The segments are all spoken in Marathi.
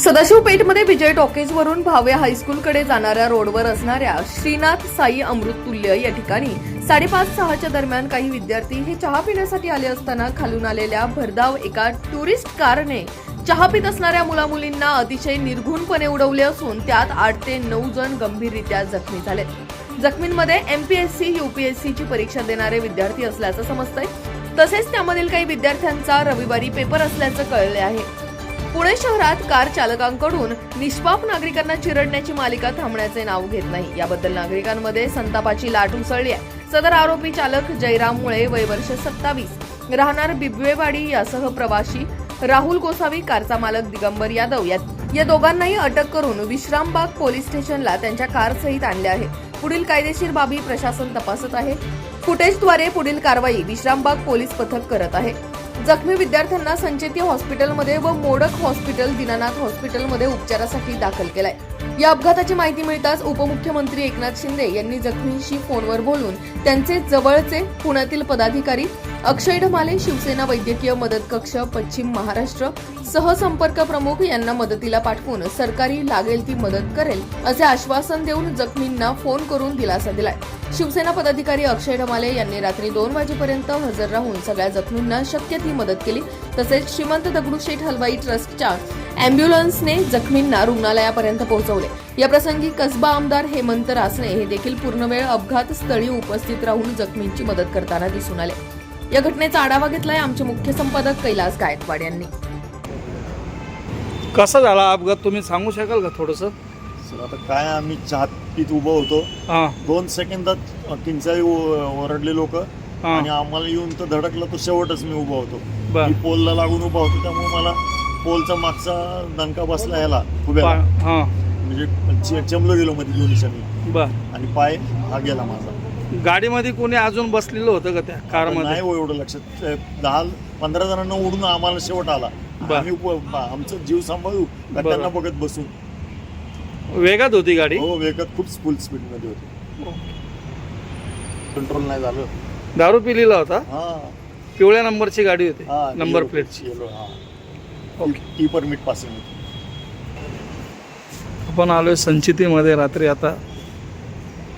सदाशिव पेठमध्ये विजय टॉकीजवरून भावे हायस्कूलकडे जाणाऱ्या रोडवर असणाऱ्या श्रीनाथ साई अमृततुल्य या ठिकाणी साडेपाच सहाच्या दरम्यान काही विद्यार्थी हे चहा पिण्यासाठी आले असताना खालून आलेल्या भरधाव एका टुरिस्ट कारने चहा पित असणाऱ्या मुलामुलींना अतिशय निर्घुणपणे उडवले असून त्यात आठ ते नऊ जण गंभीररित्या जखमी झाले जखमींमध्ये एमपीएससी युपीएससीची परीक्षा देणारे विद्यार्थी असल्याचं समजतंय. तसेच त्यामधील काही विद्यार्थ्यांचा रविवारी पेपर असल्याचं कळले आहे. पुणे शहरात कार चालकांकडून निष्पाप नागरिकांना चिरडण्याची मालिका थांबण्याचे नाव घेत नाही. याबद्दल नागरिकांमध्ये संतापाची लाट उसळली आहे. सदर आरोपी चालक जयराम मुळे वय वर्ष सत्तावीस. राहणार बिबवेवाडी यासह प्रवाशी राहुल गोसावी कारचा मालक दिगंबर यादव या या दोघांनाही अटक करून विश्रामबाग पोलीस स्टेशनला त्यांच्या कारसहित आणले आहे. पुढील कायदेशीर बाबी प्रशासन तपासत आहे. फुटेजद्वारे पुढील कारवाई विश्रामबाग पोलीस पथक करत आहे. जखमी विद्यार्थ्यांना संचेती हॉस्पिटलमध्ये व मोडक हॉस्पिटल दीनानाथ हॉस्पिटलमध्ये उपचारासाठी दाखल केलाय. या अपघाताची माहिती मिळताच उपमुख्यमंत्री एकनाथ शिंदे यांनी जखमींशी फोनवर बोलून त्यांचे जवळचे पुण्यातील पदाधिकारी अक्षय ढमाले शिवसेना वैद्यकीय मदत कक्ष पश्चिम महाराष्ट्र सहसंपर्क प्रमुख यांना मदतीला पाठवून सरकारी लागेल ती मदत करेल असे आश्वासन देऊन जखमींना फोन करून दिलासा दिलाय. शिवसेना पदाधिकारी अक्षय ढमाले यांनी रात्री दोन वाजेपर्यंत हजर राहून सगळ्या जखमींना शक्य ती मदत केली तसेच श्रीमंत दगडूशेठ हलवाई ट्रस्टच्या अँब्युलन्सने जखमींना रुग्णालयापर्यंत पोहोचवले. याप्रसंगी कसबा आमदार हेमंत रासने हे देखील पूर्णवेळ अपघात स्थळी उपस्थित राहून जखमींची मदत करताना दिसून आले. या घटनेचा आढावा घेतलाय आमचे मुख्य संपादक कैलास गायकवाड यांनी. कसा झाला अपघात तुम्ही सांगू शकाल का थोडंसं? सर आता काय आम्ही चहात पीत उभं होतो. हां. दोन सेकंदात किंचाळी ओरडले लोक आणि आम्हाला येऊन तर धडकला तो शेवटच मी उभा होतो. मी पोलला लागून उभा होतो त्यामुळे मला पोलचा मागचा दणका बसला याला उभ्या हां. म्हणजे चमलो गेलो मध्ये दोन्ही मी बर. आणि पाय हा गेला माझा. गाडीमध्ये कोणी अजून बसलेलं होतं का त्या नाही कारमध्ये? हो एवढं लक्षात. दहा पंधरा जणांना उडून आम्हाला शेवट आला. बर. आम्ही उप- आमचं जीव सांभाळू का बरं. त्यांना बघत बसू? वेगात होती गाडी? हो वेगात खूप फुल स्पीडमध्ये होती. कंट्रोल नाही झालं. दारू पिलेला होता? हा. पिवळ्या नंबरची गाडी होती हा नंबर प्लेटची yellow, हा. टी परमिट पासिंग होती. आपण आलोय संचितीमध्ये रात्री आता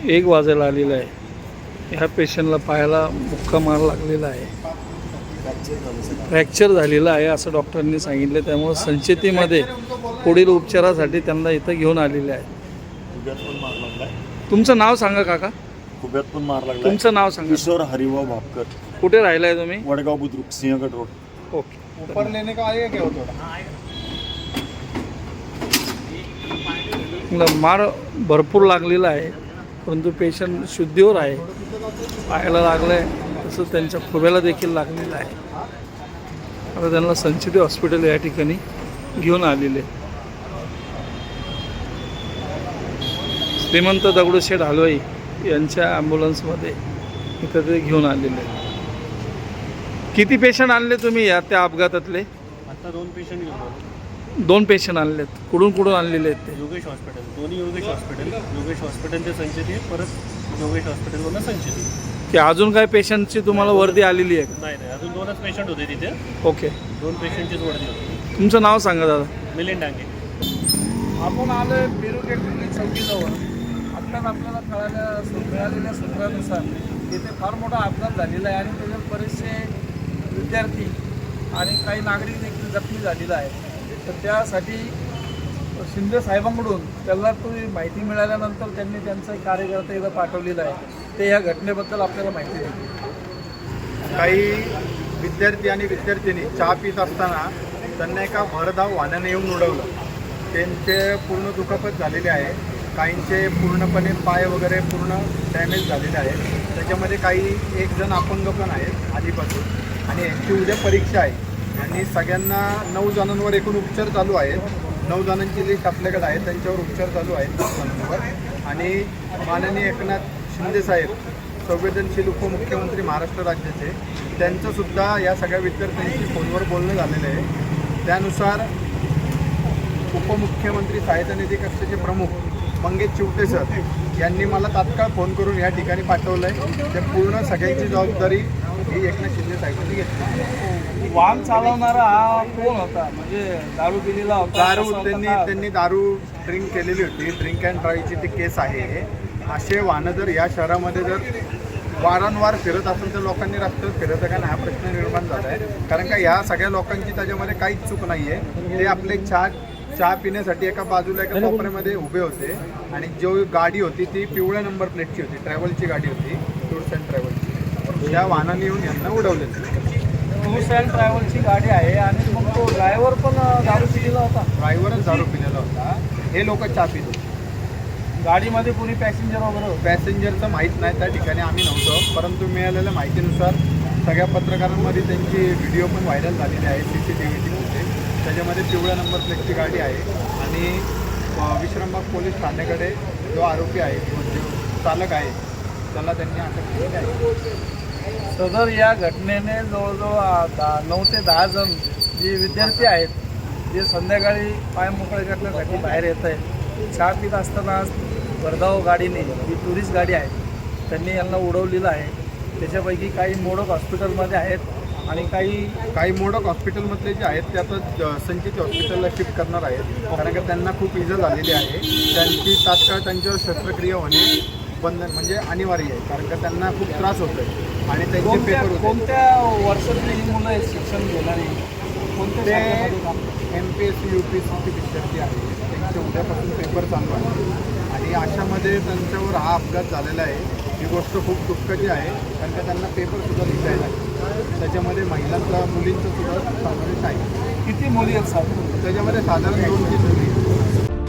एक वाजायला आलेलं आहे. ह्या पेशंटला पायाला मुक्का मार लागलेला आहे. फ्रॅक्चर झालेलं आहे असं डॉक्टरांनी सांगितलं. त्यामुळे संचितीमध्ये पुढील उपचारासाठी त्यांना इथं घेऊन आलेले आहे. तुमचं नाव सांगा काका. खुब्यात पण मार लागलाय. तुमचं नाव सांगा. किशोर हरिभाऊ भापकर. कुठे राहिलाय तुम्ही? वडगाव बुद्रुक सिंहगड रोड. ओके मला मार भरपूर लागलेला आहे परंतु पेशंट शुद्धीवर आहे. पायाला लागलं आहे तसं त्यांच्या खुब्याला देखील लागलेलं आहे. आता त्यांना संचिती हॉस्पिटल या ठिकाणी घेऊन आलेले. श्रीमंत दगडूशेठ हलवाई यांच्या ॲम्ब्युलन्समध्ये इथं ते घेऊन आलेले. आहे किती पेशंट आणले तुम्ही या त्या अपघातातले? आता दोन पेशंट घेऊन आलो. दोन पेशंट आणलेत. कुठून कुठून आणलेले आहेत ते? योगेश हॉस्पिटल दोन्ही योगेश हॉस्पिटल योगेश हॉस्पिटल ते संचिती परत योगेश हॉस्पिटलवरनं संचिती की अजून काय पेशंटची तुम्हाला वर्दी आलेली आहे नाही नाही. अजून दोनच पेशंट होते तिथे. का ओके. दोन पेशंटचीच वर्दी होती. तुमचं नाव सांगा दादा. मिलिंद डांगे. आपण आलोय बिरुटेक चौकीजवळ. आत्ताच आपल्याला कळाल्या मिळालेल्या सूत्रानुसार तिथे फार मोठा अपघात झालेला आहे आणि त्याच्यात बरेचसे विद्यार्थी आणि काही नागरिक देखील जखमी झालेला आहे तर त्यासाठी शिंदे साहेबांकडून त्याला तुम्ही माहिती मिळाल्यानंतर त्यांनी त्यांचं कार्यकर्ता इथं पाठवलेलं आहे. ते या घटनेबद्दल आपल्याला माहिती देतील. काही विद्यार्थी आणि विद्यार्थिनी चहा पित असताना त्यांना एका भरधाव वाहनाने येऊन उडवलं. त्यांचे पूर्ण दुखापत झालेले आहे. काहींचे पूर्णपणे पाय वगैरे पूर्ण डॅमेज झालेले आहेत. त्याच्यामध्ये काही एक जण अपंग पण आहेत आधीपासून. आणि यांची उद्या परीक्षा आहे. आणि सगळ्यांना नऊ जणांवर एकूण उपचार चालू आहेत. नऊ जणांची लिस्ट आपल्याकडे आहे. त्यांच्यावर उपचार चालू आहेत नऊ जणांवर. आणि माननीय एकनाथ शिंदे साहेब संवेदनशील उपमुख्यमंत्री महाराष्ट्र राज्याचे त्यांचंसुद्धा या सगळ्या विद्यार्थ्यांशी फोनवर बोलणं झालेलं आहे. त्यानुसार उपमुख्यमंत्री सहायता निधी कक्षाचे प्रमुख मंगेश चिवटे सर यांनी मला तात्काळ फोन करून या ठिकाणी पाठवलं आहे ते पूर्ण सगळ्यांची जबाबदारी ही एकनाथ शिंदे साहेबांनी घेतली वाहन चालवणारा हा कोण होता? म्हणजे दारू पिलेला होता दारू त्यांनी? त्यांनी दारू ड्रिंक केलेली होती. ड्रिंक अँड ड्राईव्हची ती केस आहे. असे वाहनं जर या शहरामध्ये जर वारंवार फिरत असेल तर लोकांनी रस्त्यावर फिरत का नाही? हा प्रश्न निर्माण झाला आहे. कारण का या सगळ्या लोकांची त्याच्यामध्ये काहीच चूक नाही आहे ते आपले चहा चहा पिण्यासाठी एका बाजूला एका कोपऱ्यामध्ये उभे होते. आणि जो गाडी होती ती पिवळ्या नंबर प्लेटची होती. ट्रॅव्हलची गाडी होती. टूर्स अँड ट्रॅव्हलची त्या वाहनाने येऊन यांना उडवलेलं टूर्स अँड ट्रॅव्हलची गाडी आहे आणि मग तो ड्रायव्हर पण दारू पिलेला होता. ड्रायव्हरच दारू पिलेला होता. हे लोक चहा पित होते. गाडीमध्ये कोणी पॅसेंजर वगैरे होते? पॅसेंजरचं माहीत नाही त्या ठिकाणी आम्ही नव्हतो. परंतु मिळालेल्या माहितीनुसार सगळ्या पत्रकारांमध्ये त्यांची व्हिडिओ पण व्हायरल झालेली आहे सी सी टी व्हीची फुटेज त्याच्यामध्ये पिवळ्या नंबर प्लेटची गाडी आहे आणि विश्रामबाग पोलीस ठाण्याकडे जो आरोपी आहे जो चालक आहे त्याला त्यांनी अटक केलेली आहे. सदर या घटनेने जवळजवळ दहा नऊ ते दहा जण जे विद्यार्थी आहेत जे संध्याकाळी पाय मोकळे करण्यासाठी बाहेर येत आहेत चहा पित असताना भरधाव गाडीने जी टुरिस्ट गाडी आहे त्यांनी यांना उडवलेलं आहे. त्याच्यापैकी काही मोडक हॉस्पिटलमध्ये आहेत आणि काही काही मोडक हॉस्पिटलमधले जे आहेत ते आता संचित हॉस्पिटलला शिफ्ट करणार आहेत. कारण का त्यांना खूप इजा झालेली आहे. त्यांची तात्काळ त्यांच्यावर शस्त्रक्रिया होणे बंद म्हणजे अनिवार्य आहे कारण का त्यांना खूप त्रास होतो आहे आणि त्यांचे पेपर होते. कोणत्या वर्षातली ही मुलं शिक्षण घेणारी कोणत्या ते शाखेमध्ये काम करतात? M P S C U P S सीचे विद्यार्थी आहेत. त्यांचे उद्यापासून पेपर चालू आहे आणि अशामध्ये त्यांच्यावर हा अपघात झालेला आहे. ही गोष्ट खूप दुःखाची आहे कारण का त्यांना पेपरसुद्धा लिहिता आहे त्याच्यामध्ये महिलांचा मुलींचा सुद्धा समावेश आहे. किती मुली आहेत साधारण? त्याच्यामध्ये साधारण दोन तीन मुली.